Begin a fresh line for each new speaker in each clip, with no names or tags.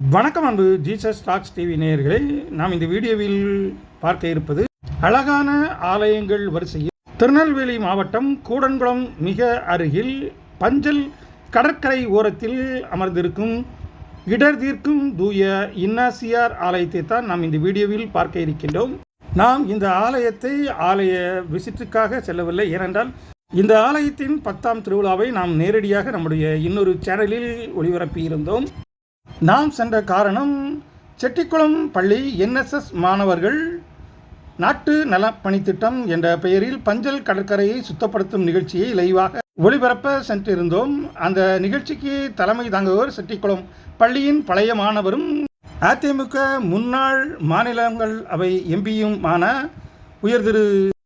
வணக்கம் அன்பு Jesus talks TV நேயர்களே. நாம் இந்த வீடியோவில் பார்க்க இருப்பது அழகான ஆலயங்கள் வரிசையில் திருநெல்வேலி மாவட்டம் கூடன்குளம் மிக அருகில் பஞ்சல் கடற்கரை ஓரத்தில் அமர்ந்திருக்கும் இடர் தீர்க்கும் தூய இன்னாசியார் ஆலயத்தை தான் நாம் இந்த வீடியோவில் பார்க்க இருக்கின்றோம். நாம் இந்த ஆலயத்தை ஆலய விசிட்டுக்காக செல்லவில்லை. ஏனென்றால் இந்த ஆலயத்தின் பத்தாம் திருவிழாவை நாம் நேரடியாக நம்முடைய இன்னொரு சேனலில் ஒளிபரப்பியிருந்தோம். நாம் சென்ற காரணம் செட்டிக்குளம் பள்ளி என்எஸ்எஸ் மாணவர்கள் நாட்டு நலப்பணித்திட்டம் என்ற பெயரில் பஞ்சல் கடற்கரையை சுத்தப்படுத்தும் நிகழ்ச்சியை லைவாக ஒளிபரப்ப சென்றிருந்தோம். அந்த நிகழ்ச்சிக்கு தலைமை தாங்குவோர் செட்டிக்குளம் பள்ளியின் பழைய மாணவரும் அதிமுக முன்னாள் மாநிலங்கள் அவை எம்பியுமான உயர் திரு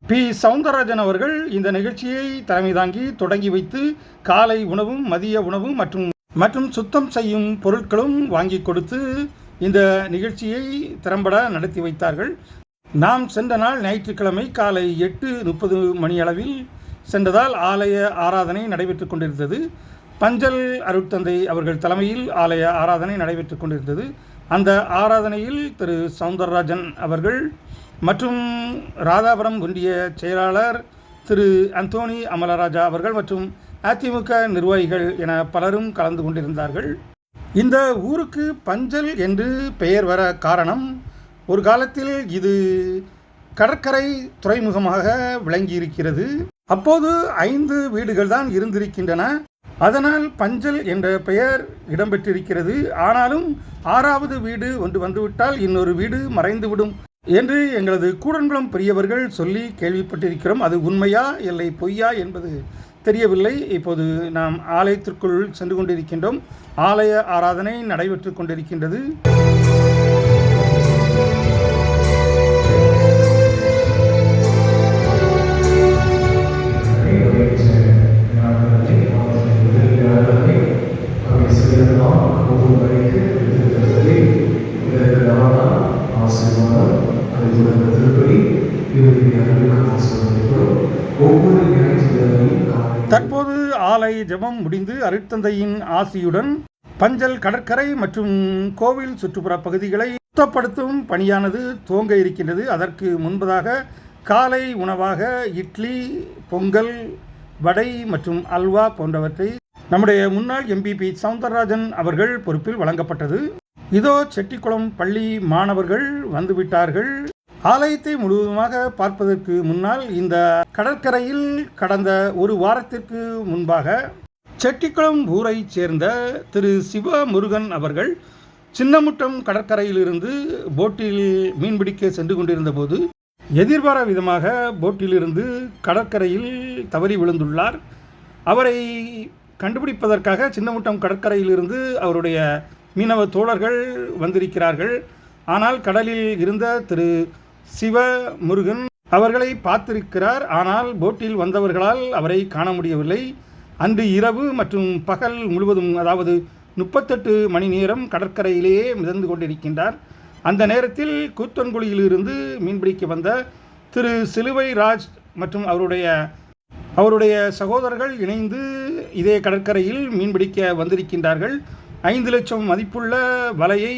பி. சவுந்தரராஜன் அவர்கள் இந்த நிகழ்ச்சியை தலைமை தாங்கி தொடங்கி வைத்து காலை உணவும் மதிய உணவும் மற்றும் மற்றும் சுத்தம் செய்யும் பொருட்களும் வாங்கி கொடுத்து இந்த நிகழ்ச்சியை திறம்பட நடத்தி வைத்தார்கள். நாம் சென்ற நாள் ஞாயிற்றுக்கிழமை காலை எட்டு முப்பது மணியளவில் சென்றதால் ஆலய ஆராதனை நடைபெற்றுக் கொண்டிருந்தது. பஞ்சல் அருட்தந்தை அவர்கள் தலைமையில் ஆலய ஆராதனை நடைபெற்றுக் கொண்டிருந்தது. அந்த ஆராதனையில் திரு சவுந்தரராஜன் அவர்கள் மற்றும் ராதாபுரம் ஒன்றிய செயலாளர் திரு அந்தோணி அமலராஜா அவர்கள் மற்றும் அதிமுக நிர்வாகிகள் என பலரும் கலந்து கொண்டிருந்தார்கள். இந்த ஊருக்கு பஞ்சல் என்று பெயர் வர காரணம் ஒரு காலத்தில் இது கடற்கரை துறைமுகமாக விளங்கியிருக்கிறது. அப்போது ஐந்து வீடுகள் தான் இருந்திருக்கின்றன. அதனால் பஞ்சல் என்ற பெயர் இடம்பெற்றிருக்கிறது. ஆனாலும் ஆறாவது வீடு ஒன்று வந்துவிட்டால் இன்னொரு வீடு மறைந்துவிடும் என்று எங்களது கூடன்குளம் பெரியவர்கள் சொல்லி கேள்விப்பட்டிருக்கிறோம். அது உண்மையா இல்லை பொய்யா என்பது தெரியவில்லை. இப்போது நாம் ஆலயத்திற்குள் சென்று கொண்டிருக்கின்றோம். ஆலய ஆராதனை நடைபெற்று கொண்டிருக்கின்றது. அருட்தந்தையின் ஆசியுடன் பஞ்சல் கடற்கரை மற்றும் கோவில் சுற்றுப்புற பகுதிகளை சுத்தப்படுத்தும் பணியானது துவங்க இருக்கின்றது. அதற்கு முன்பதாக காலை உணவாக இட்லி பொங்கல் வடை மற்றும் அல்வா போன்றவற்றை நம்முடைய முன்னாள் எம்பிபி சவுந்தரராஜன் அவர்கள் பொறுப்பில் வழங்கப்பட்டது. இதோ செட்டிக்குளம் பள்ளி மாணவர்கள் வந்துவிட்டார்கள். ஆலயத்தை முழுவதுமாக பார்ப்பதற்கு முன்னால் இந்த கடற்கரையில் கடந்த ஒரு வாரத்திற்கு முன்பாக செட்டிக்குளம் ஊரைச் சேர்ந்த திரு சிவமுருகன் அவர்கள் சின்னமுட்டம் கடற்கரையிலிருந்து போட்டில் மீன்பிடிக்க சென்று கொண்டிருந்தபோது எதிர்பாரா விதமாக போட்டிலிருந்து கடற்கரையில் தவறி விழுந்துள்ளார். அவரை கண்டுபிடிப்பதற்காக சின்னமுட்டம் கடற்கரையிலிருந்து அவருடைய மீனவ தோழர்கள் வந்திருக்கிறார்கள். ஆனால் கடலில் இருந்த திரு சிவமுருகன் அவர்களை பார்த்திருக்கிறார். ஆனால் போட்டில் வந்தவர்களால் அவரை காண முடியவில்லை. அன்று இரவு மற்றும் பகல் முழுவதும் அதாவது முப்பத்தெட்டு மணி நேரம் கடற்கரையிலேயே மிதந்து கொண்டிருக்கின்றார். அந்த நேரத்தில் கூத்தன்குழியிலிருந்து மீன்பிடிக்க வந்த திரு சிலுவை ராஜ் மற்றும் அவருடைய அவருடைய சகோதரர்கள் இணைந்து இதே கடற்கரையில் மீன்பிடிக்க வந்திருக்கின்றார்கள். ஐந்து லட்சம் மதிப்புள்ள வலையை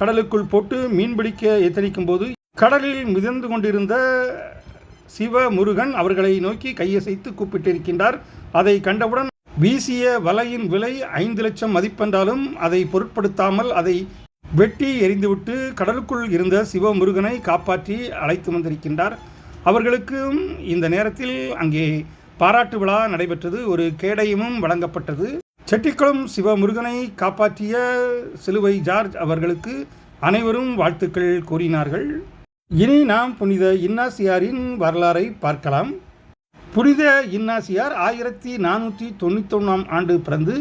கடலுக்குள் போட்டு மீன்பிடிக்க எத்தனிக்கும் போது கடலில் மிதந்து கொண்டிருந்த சிவ முருகன் அவர்களை நோக்கி கையசைத்து கூப்பிட்டிருக்கின்றார். அதை கண்டவுடன் வீசிய வலையின் விலை ஐந்து லட்சம் மதிப்பென்றாலும் அதை பொருட்படுத்தாமல் அதை வெட்டி எறிந்துவிட்டு கடலுக்குள் இருந்த சிவமுருகனை காப்பாற்றி அழைத்து வந்திருக்கின்றார். அவர்களுக்கும் இந்த நேரத்தில் அங்கே பாராட்டு விழா நடைபெற்றது. ஒரு கேடயமும் வழங்கப்பட்டது. செட்டிக்குளம் சிவமுருகனை காப்பாற்றிய சிலுவை ஜார்ஜ் அவர்களுக்கு அனைவரும் வாழ்த்துக்கள் கூறினார்கள். இனி நாம் புனித இன்னாசியாரின் வரலாறை பார்க்கலாம். புனித இன்னாசியார் ஆயிரத்தி நானூற்றி தொண்ணூத்தொன்னாம் ஆண்டு பிறந்து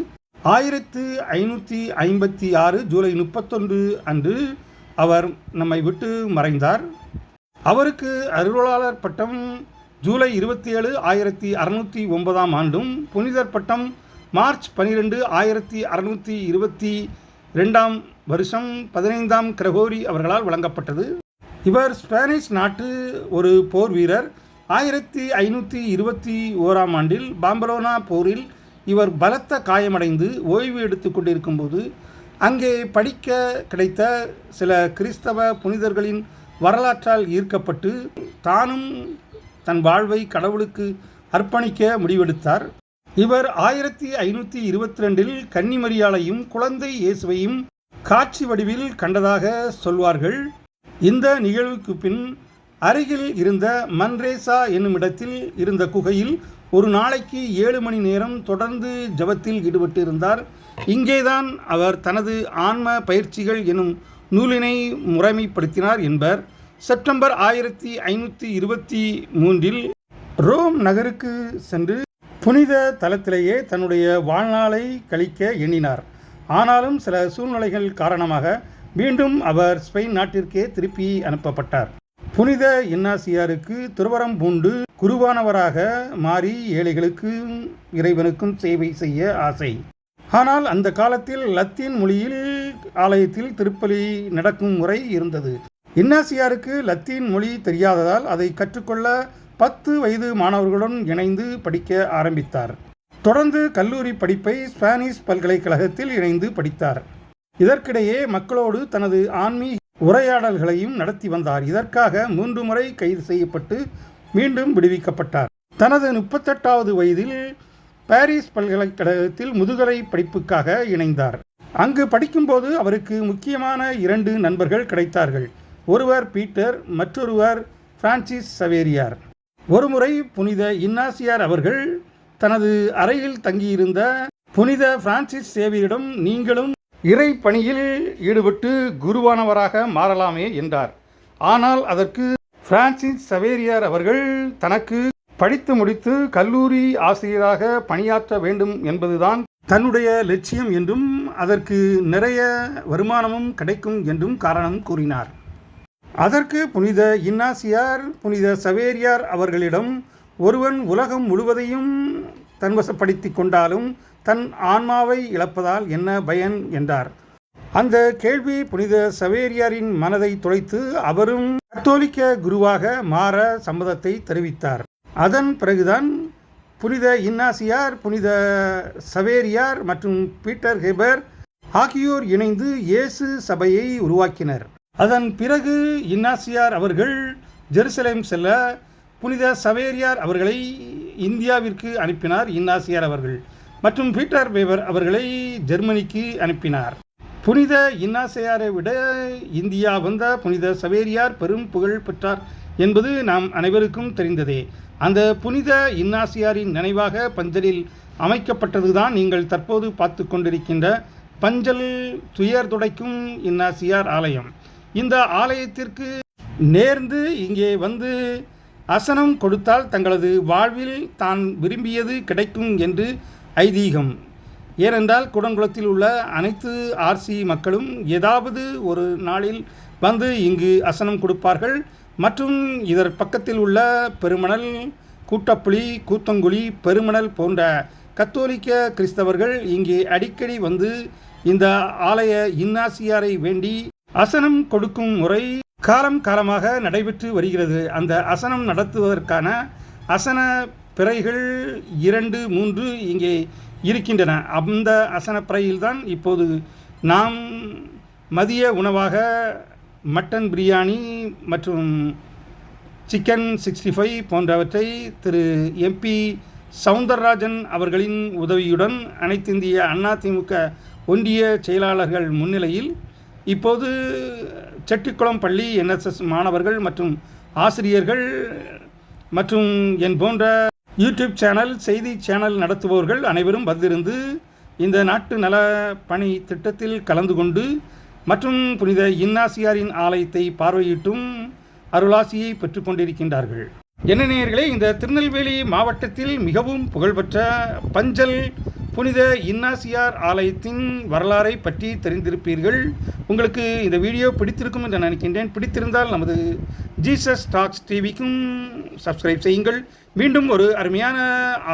ஆயிரத்து ஐநூற்றி ஐம்பத்தி ஆறு ஜூலை முப்பத்தொன்று அன்று அவர் நம்மை விட்டு மறைந்தார். அவருக்கு அருளாளர் பட்டம் ஜூலை இருபத்தி ஏழு ஆயிரத்தி அறுநூற்றி ஒன்பதாம் ஆண்டும் புனிதர் பட்டம் மார்ச் பனிரெண்டு ஆயிரத்தி அறுநூற்றி இருபத்தி ரெண்டாம் வருஷம் பதினைந்தாம் கிரகோரி அவர்களால் வழங்கப்பட்டது. இவர் ஸ்பானிஷ் நாட்டு ஒரு போர் வீரர். ஆயிரத்தி ஐநூற்றி இருபத்தி ஓராம் ஆண்டில் பாம்பலோனா போரில் இவர் பலத்த காயமடைந்து ஓய்வு எடுத்து கொண்டிருக்கும்போது அங்கே படிக்க கிடைத்த சில கிறிஸ்தவ புனிதர்களின் வரலாற்றால் ஈர்க்கப்பட்டு தானும் தன் வாழ்வை கடவுளுக்கு அர்ப்பணிக்க முடிவெடுத்தார். இவர் ஆயிரத்தி ஐநூற்றி இருபத்தி ரெண்டில் கன்னிமரியாளையும் குழந்தை இயேசுவையும் காட்சி வடிவில் கண்டதாக சொல்வார்கள். இந்த நிகழ்வுக்கு பின் அருகில் இருந்த மன்ரேசா என்னும் இடத்தில் இருந்த குகையில் ஒரு நாளைக்கு ஏழு மணி நேரம் தொடர்ந்து ஜபத்தில் ஈடுபட்டிருந்தார். இங்கேதான் அவர் தனது ஆன்ம பயிற்சிகள் எனும் நூலினை முறைமைப்படுத்தினார் என்பர். செப்டம்பர் ஆயிரத்தி ஐநூற்றி இருபத்தி மூன்றில் ரோம் நகருக்கு சென்று புனித தலத்திலேயே தன்னுடைய வாழ்நாளை கழிக்க எண்ணினார். ஆனாலும் சில சூழ்நிலைகள் காரணமாக மீண்டும் அவர் ஸ்பெயின் நாட்டிற்கே திருப்பி அனுப்பப்பட்டார். புனித இன்னாசியாருக்கு துறவரம் பூண்டு குருவானவராக மாறி ஏழைகளுக்கும் இறைவனுக்கும் சேவை செய்ய ஆசை. ஆனால் அந்த காலத்தில் லத்தீன் மொழியில் ஆலயத்தில் திருப்பலி நடக்கும் முறை இருந்தது. இன்னாசியாருக்கு லத்தீன் மொழி தெரியாததால் அதை கற்றுக்கொள்ள பத்து வயது மாணவர்களுடன் இணைந்து படிக்க ஆரம்பித்தார். தொடர்ந்து கல்லூரி படிப்பை ஸ்பானிஷ் பல்கலைக்கழகத்தில் இணைந்து படித்தார். இதற்கிடையே மக்களோடு தனது ஆன்மீக உரையாடல்களையும் நடத்தி வந்தார். இதற்காக மூன்று முறை கைது செய்யப்பட்டு மீண்டும் விடுவிக்கப்பட்டார். தனது முப்பத்தெட்டாவது வயதில் பாரிஸ் பல்கலைக்கழகத்தில் முதுகலை படிப்புக்காக இணைந்தார். அங்கு படிக்கும்போது அவருக்கு முக்கியமான இரண்டு நண்பர்கள் கிடைத்தார்கள். ஒருவர் பீட்டர் மற்றொருவர் பிரான்சிஸ் சவேரியார். ஒருமுறை புனித இன்னாசியார் அவர்கள் தனது அறையில் தங்கியிருந்த புனித பிரான்சிஸ் சேவியரிடம் நீங்களும் இறை பணியில் ஈடுபட்டு குருவானவராக மாறலாமே என்றார். ஆனால் அதற்கு பிரான்சிஸ் சவேரியார் அவர்கள் தனக்கு படித்து முடித்து கல்லூரி ஆசிரியராக பணியாற்ற வேண்டும் என்பதுதான் தன்னுடைய லட்சியம் என்றும் அதற்கு நிறைய வருமானமும் கிடைக்கும் என்றும் காரணம் கூறினார். அதற்கு புனித இன்னாசியார் புனித சவேரியார் அவர்களிடம் ஒருவன் உலகம் முழுவதையும் தன்வசப்படுத்தி கொண்டாலும் தன் ஆன்மாவை இழப்பதால் என்ன பயன் என்றார். அந்த கேள்வி புனித சவேரியாரின் மனதை துளைத்து அவரும் கத்தோலிக்க குருவாக மாற சம்மதத்தை தெரிவித்தார். அதன் பிறகுதான் புனித இன்னாசியார் புனித சவேரியார் மற்றும் பீட்டர் ஹெபர் ஆகியோர் இணைந்து இயேசு சபையை உருவாக்கினர். அதன் பிறகு இன்னாசியார் அவர்கள் ஜெருசலேம் செல்ல புனித சவேரியார் அவர்களை இந்தியாவிற்கு அனுப்பினார் இன்னாசியார் அவர்கள். மற்றும் பீட்டர் பேவர் அவர்களை ஜெர்மனிக்கு அனுப்பினார். புனித இன்னாசையாரை விட இந்தியா வந்த புனித சவேரியார் பெரும் புகழ் பெற்றார் என்பது நாம் அனைவருக்கும் தெரிந்ததே. அந்த புனித இன்னாசியாரின் நினைவாக பஞ்சலில் அமைக்கப்பட்டதுதான் நீங்கள் தற்போது பார்த்து கொண்டிருக்கின்ற பஞ்சல் துயர் துடைக்கும் இன்னாசியார் ஆலயம். இந்த ஆலயத்திற்கு நேர்ந்து இங்கே வந்து அசனம் கொடுத்தால் தங்களது வாழ்வில் தான் விரும்பியது கிடைக்கும் என்று ஐதீகம். ஏனென்றால் குடங்குளத்தில் உள்ள அனைத்து ஆர்சி மக்களும் ஏதாவது ஒரு நாளில் வந்து இங்கு அசனம் கொடுப்பார்கள். மற்றும் இதர் பக்கத்தில் உள்ள பெருமணல் கூட்டப்புலி கூத்தங்குழி பெருமணல் போன்ற கத்தோலிக்க கிறிஸ்தவர்கள் இங்கே அடிக்கடி வந்து இந்த ஆலய இன்னாசியாரை வேண்டி அசனம் கொடுக்கும் முறை காலம் காலமாக நடைபெற்று வருகிறது. அந்த அசனம் நடத்துவதற்கான அசன பிறைகள் இரண்டு மூன்று இங்கே இருக்கின்றன. அந்த அசன பிறையில்தான் இப்போது நாம் மதிய உணவாக மட்டன் பிரியாணி மற்றும் சிக்கன் சிக்ஸ்டி ஃபைவ் போன்றவற்றை திரு எம்பி சவுந்தரராஜன் அவர்களின் உதவியுடன் அனைத்திந்திய அதிமுக ஒன்றிய செயலாளர்கள் முன்னிலையில் இப்போது செட்டிக்குளம் பள்ளி என்எஸ்எஸ் மாணவர்கள் மற்றும் ஆசிரியர்கள் மற்றும் என் போன்ற யூடியூப் சேனல் செய்தி சேனல் நடத்துபவர்கள் அனைவரும் வந்திருந்து இந்த நாட்டு நல பணி திட்டத்தில் கலந்து கொண்டு மற்றும் புனித இன்னாசியாரின் ஆலயத்தை பார்வையிட்டும் அருளாசியை பெற்றுக்கொண்டிருக்கின்றார்கள் என்ன நேயர்களே இந்த திருநெல்வேலி மாவட்டத்தில் மிகவும் புகழ்பெற்ற பஞ்சல் புனித இன்னாசியார் ஆலயத்தின் வரலாறை பற்றி தெரிந்திருப்பீர்கள். உங்களுக்கு இந்த வீடியோ பிடித்திருக்கும் என்று நினைக்கின்றேன். பிடித்திருந்தால் நமது ஜீசஸ் டாக்ஸ் டிவிக்கும் சப்ஸ்கிரைப் செய்யுங்கள். மீண்டும் ஒரு அருமையான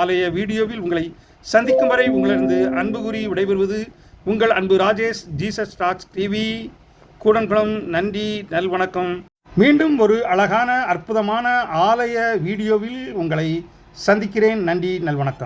ஆலய வீடியோவில் உங்களை சந்திக்கும் வரை உங்களிருந்து அன்பு கூறி விடைபெறுவது உங்கள் அன்பு Rajesh Jesus talks TV. Koodankulam நன்றி நல்வணக்கம் மீண்டும் ஒரு அழகான அற்புதமான ஆலய வீடியோவில் உங்களை சந்திக்கிறேன். நன்றி நல்வணக்கம்